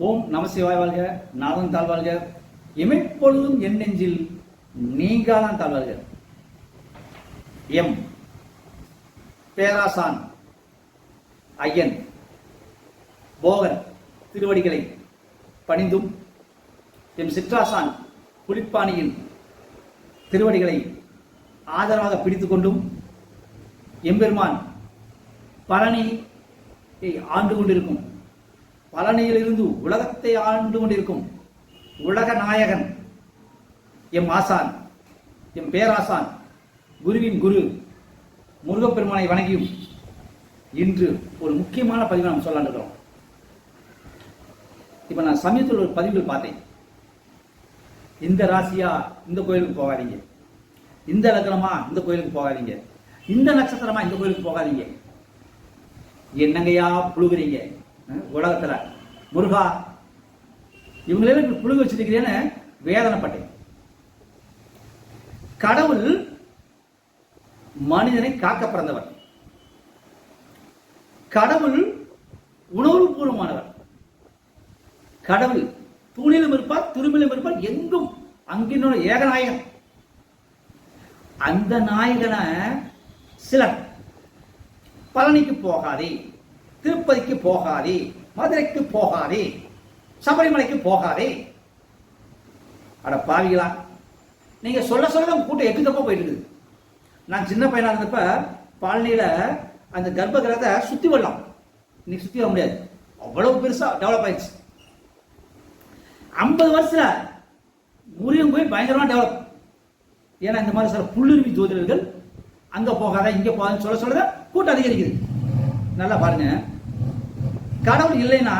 ஓம் நமசிவாய் வாழ்க நாளும் தாழ்வாழ்க இமைப்பொழுதும் என் நெஞ்சில் நீங்காதான் தாழ்வாழ்க எம். பேராசான் ஐயன் போகன் திருவடிகளை பணிந்தும். எம். சிற்றாசான் புலிப்பாணியின் திருவடிகளை ஆதரவாக பிடித்து கொண்டும். எம்பெருமான் பழனி ஆண்டு கொண்டிருக்கும் பழனியிலிருந்து உலகத்தை ஆண்டு கொண்டிருக்கும் உலக நாயகன் எம் ஆசான் எம் பேராசான் குருவின் குரு முருகப்பெருமானை வணங்கியும் இன்று ஒரு முக்கியமான பதிவை நாம் சொல்லலாம் இப்போ இப்ப நான் சமயத்தில் ஒரு பதிவுகள் பார்த்தேன். இந்த ராசியா இந்த கோயிலுக்கு போகாதீங்க. இந்த லக்னமா இந்த கோயிலுக்கு போகாதீங்க. இந்த நட்சத்திரமா இந்த கோயிலுக்கு போகாதீங்க. என்னங்கய்யா புழுகுறீங்க? உலகத்துல. முருகா இவங்களெல்லாம் இப்படி புழுக வச்சிருக்கிறேன்னு வேதனைப்பட்டேன். கடவுள் மனிதனை காக்க பிறந்தவர். கடவுள் உணர்வுபூர்வமானவர் கடவுள் தூணிலும் இருப்பார் துரும்பிலும் இருப்பார் எங்கும். அங்கினோட ஏகநாயகன் அந்த நாயகனை சிலர் பழனிக்கு போகாதே. திருப்பதிக்கு போகாதே மதுரைக்கு போகாதே சபரிமலைக்கு போகாதே. அட பாவிகளா நீங்க சொல்ல சொல்ல கூட்டம் எட்டு தப்பா போயிட்டு இருக்குது. நான் சின்ன பையனா இருந்தப்ப பழனியில அந்த கர்ப்பகிரகத்தை சுத்தி வரலாம். இன்னைக்கு சுத்தி வர முடியாது. அவ்வளவு பெருசா டெவலப் ஆயிடுச்சு. ஐம்பது வருஷத்துல முருகன் கோயில் பயங்கரமா டெவலப் ஏன்னா இந்த மாதிரி சில புல்லுருவி ஜோதிடர்கள் அங்க போகாத இங்க போகாதுன்னு சொல்ல சொல்ல கூட்டம் அதிகரிக்குது. நல்லா பாருங்க. கடவுள் இல்லைன்னா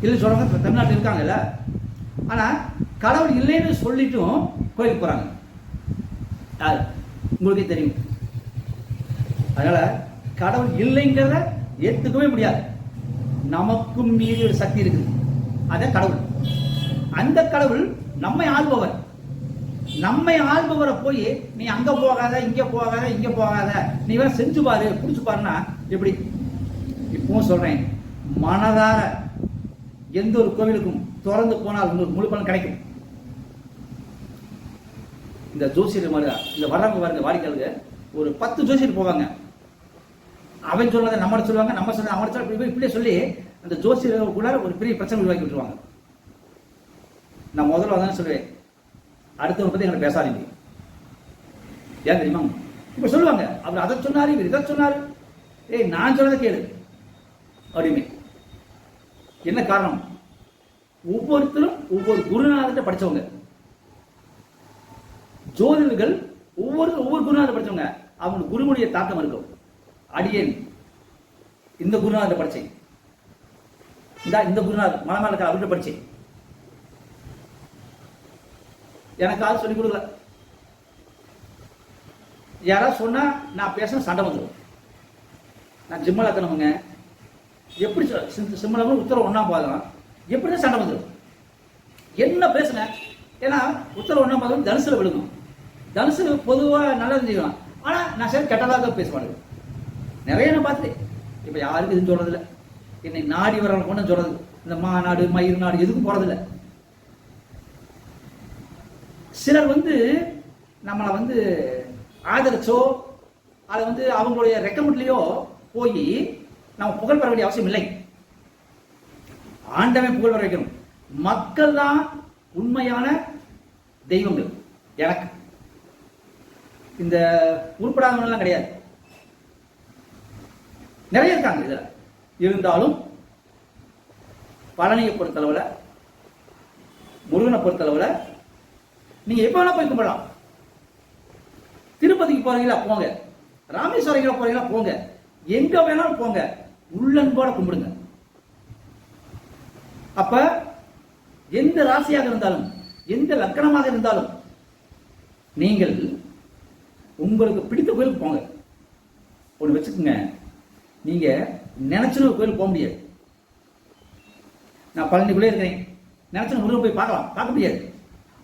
இல்லை சொல்றவங்க தமிழ்நாட்டில் இருக்காங்கல்ல. ஆனா கடவுள் இல்லைன்னு சொல்லிட்டும் கோயிலுக்கு போகிறாங்க யார்? உங்களுக்கே தெரியும். அதனால கடவுள் இல்லைங்கிறத ஏற்றுக்கவே முடியாது. நமக்கும் மீறி ஒரு சக்தி இருக்குது. அதான் கடவுள். அந்த கடவுள் நம்மை ஆள்பவர். நம்மை ஆள்பவரை போய் நீ அங்க போகாத இங்க போகாத இங்க போகாத. நீ வேற செஞ்சு பாரு பிடிச்சு பாருன்னா எப்படி? இப்பவும் சொல்றேன். மனதார எந்த ஒரு கோவிலுக்கும் திறந்து போனால் உங்களுக்கு முழு பலன் கிடைக்கும். இந்த ஜோசியர் மாதிரி இந்த வர்றவங்க பாருங்க வாடிக்கையாளருக்கு ஒரு பத்து ஜோசியர் போவாங்க. அவன் சொல்றதை நம்ம சொல்லுவாங்க நம்ம சொன்ன அவன் சொல்ல இப்படி இப்படியே சொல்லி அந்த ஜோசியர் கூட ஒரு பெரிய பிரச்சனை உருவாக்கி விட்டுருவாங்க. நான் முதல்ல அதான் சொல்லுவேன் அடுத்தவங்க பத்தி எங்களை பேசாதீங்க. ஏன் தெரியுமா? இப்ப சொல்லுவாங்க அவர் அதை சொன்னாரு இவர் இதை சொன்னாரு. ஏய் நான் சொன்னதை கேளு. அப்படின்னு. என்ன காரணம்? ஒவ்வொருத்தரும் ஒவ்வொரு குருநாதத்தை படிச்சவங்க. ஜோதிடர்கள் ஒவ்வொரு ஒவ்வொரு குருநாதத்தை படிச்சவங்க. அவங்க குருமுடைய தாக்கம் இருக்கும். அடியேன் இந்த குருநாதத்தை படிச்சேன். இந்த இந்த குருநாதர் மலமேல அவர்கிட்ட படிச்சேன். எனக்கு ஆள் சொல்லிக் கொடுக்கல. யாராவது சொன்னால் நான் பேச சண்டை வந்துடும் நான் ஜிம்மில் தனமுங்க எப்படி சிம்மலமும் உத்தரவு ஒன்றா பாதம் எப்படி தான் சண்டை வந்துடும் என்ன பேசுனேன் ஏன்னா உத்தரவு ஒன்றா பாதம் தனுசில் விழுகும். தனுசு பொதுவாக நல்லது செய்யலாம் ஆனால் நான் சரி கெட்டதாக பேச மாட்டேன் நிறைய நான் பார்த்துட்டேன். இப்போ யாருக்கும் இது சொல்கிறதில்ல என்னை நாடி வரவங்க கொண்டு சொல்கிறது இந்த மாநாடு மயிர் நாடு எதுக்கும் போகிறதில்ல சிலர் வந்து நம்மளை வந்து ஆதரிச்சோ அதை வந்து அவங்களுடைய ரெக்கமெண்ட்லேயோ போய் நம்ம புகழ் பெற வேண்டிய அவசியம் இல்லை. ஆண்டவன் புகழ் பெற வைக்கணும். மக்கள் தான் உண்மையான தெய்வங்கள் எனக்கு. இந்த உருப்படாதவங்கலாம் கிடையாது. நிறைய இருக்காங்க இதில். இருந்தாலும் பழனியை பொறுத்தளவில் முருகனை பொறுத்தளவில் நீங்க எப்ப வேணா போய் கும்பிடலாம். திருப்பதிக்கு போறீங்களா போங்க. ராமேஸ்வரம் போறீங்களா போங்க. எங்க வேணாலும் போங்க. உள்ளன்போட கும்பிடுங்க. அப்ப எந்த ராசியாக இருந்தாலும் எந்த லக்கணமாக இருந்தாலும் நீங்கள் உங்களுக்கு பிடித்த கோயிலுக்கு போங்க. ஒன்று வச்சுக்கோங்க. நீங்க நினைச்சுன்னு கோயிலுக்கு போக முடியாது. நான் பழனிக்குள்ளே இருக்கிறேன். நினைச்சுன்னு முருகன் போய் பார்க்கலாம். பார்க்க முடியாது.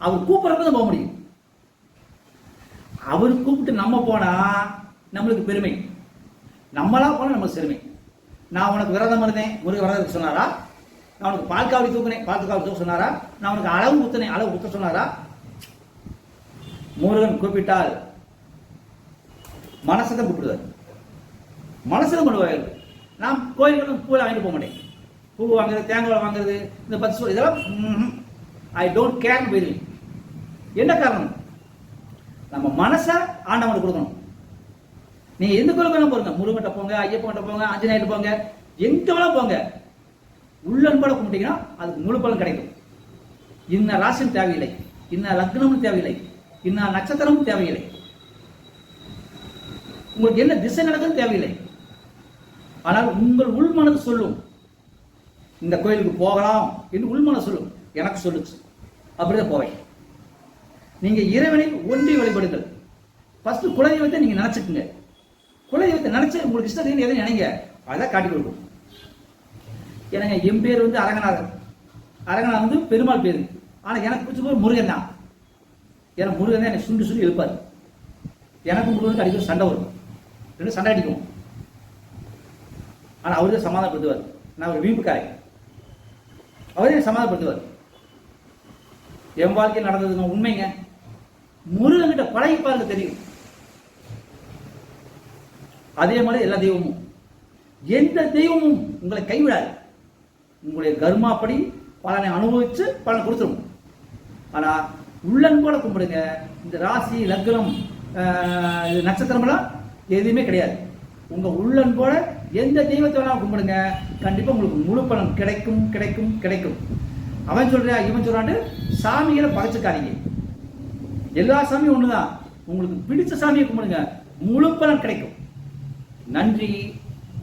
அவர் கூப்பிடுறப்ப தான் போக முடியும். அவர் கூப்பிட்டு நம்ம போனா நம்மளுக்கு பெருமை. நம்மளா போனா நமக்கு பெருமை நான் உனக்கு விரதம் இருந்தேன் முருக விரதம் சொன்னாரா? நான் உனக்கு பால் காவடி தூக்குனேன் பால் காவடி தூக்க சொன்னாரா? நான் உனக்கு அளவு குத்துனேன் அளவு குத்த சொன்னாரா? முருகன் கூப்பிட்டால் மனசை தான் கூப்பிடுவார். தான் பண்ணுவார் நான் கோயிலுக்கு பூவில் வாங்கிட்டு போக மாட்டேன். பூ வாங்குறது தேங்காய் வாங்குறது இந்த பத்து இதெல்லாம் ஐ டோன்ட் கேர் வெரி என்ன காரணம்? நம்ம மனசை ஆண்டவனுக்கு கொடுக்கணும். நீ எந்த கோயிலுக்கு வேணா போங்க. முருகன்ட்ட போங்க ஐயப்பன்கிட்ட போங்க ஆஞ்சநேயர் போங்க எங்க வேணா போங்க. உள்ளன்பட கும்பிட்டீங்கன்னா அதுக்கு முழு பலன் கிடைக்கும். இன்ன ராசியும் தேவையில்லை. இன்ன லக்னமும் தேவையில்லை. இன்ன நட்சத்திரமும் தேவையில்லை. உங்களுக்கு என்ன திசை நடக்கும் தேவையில்லை. ஆனால் உங்கள் உள்மனது சொல்லும். இந்த கோயிலுக்கு போகலாம் என்று உள்மனது சொல்லும். எனக்கு சொல்லுச்சு. அப்படிதான் போவேன். நீங்க இறைவனை ஒன்றி வழிபடுங்கள். ஃபர்ஸ்ட் குலதெய்வத்தை நீங்க நினைச்சுக்குங்க. குலதெய்வத்தை நினைச்சு உங்களுக்கு இஷ்டத்துக்கு எதை நினைங்க. அதான் காட்டி கொடுக்கும். எனக்கு என் பேர் வந்து அரங்கநாதன். அரங்கநாதன் வந்து பெருமாள் பேரு. ஆனா எனக்கு பிடிச்ச பேர் முருகன் தான். ஏன்னா முருகன் தான் என்னை சுண்டு சுண்டு எழுப்பாரு. எனக்கு முருகனுக்கு அடிக்கடி சண்டை வரும். ரெண்டு சண்டை அடிக்கும். ஆனா அவரு தான் சமாதானப்படுத்துவார். நான் ஒரு வீம்புக்காரன். அவரே சமாதானப்படுத்துவார். என் வாழ்க்கையில் நடந்ததுங்க உண்மைங்க. முருகன்கிட்ட பழகி பாருங்க தெரியும். அதே மாதிரி எல்லா தெய்வமும். எந்த தெய்வமும் உங்களை கைவிடாது. உங்களுடைய கர்மாப்படி பலனை அனுபவிச்சு பலனை கொடுத்துரும். உள்ளன் உள்ளன்போட கும்பிடுங்க. இந்த ராசி லக்னம் இது நட்சத்திரமெல்லாம் எதுவுமே கிடையாது. உங்க உள்ளன்போட எந்த தெய்வத்தை வேணாலும் கும்பிடுங்க. கண்டிப்பா உங்களுக்கு முழு பலன் கிடைக்கும் கிடைக்கும் கிடைக்கும். அவன் சொல்றியா இவன் சொல்றான்னு சாமிகளை பகைச்சுக்காதீங்க எல்லா சாமியும் ஒண்ணுதான். உங்களுக்கு பிடிச்ச சாமியை கும்பிடுங்க. முழு பலன் கிடைக்கும். நன்றி.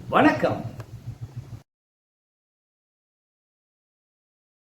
வணக்கம்.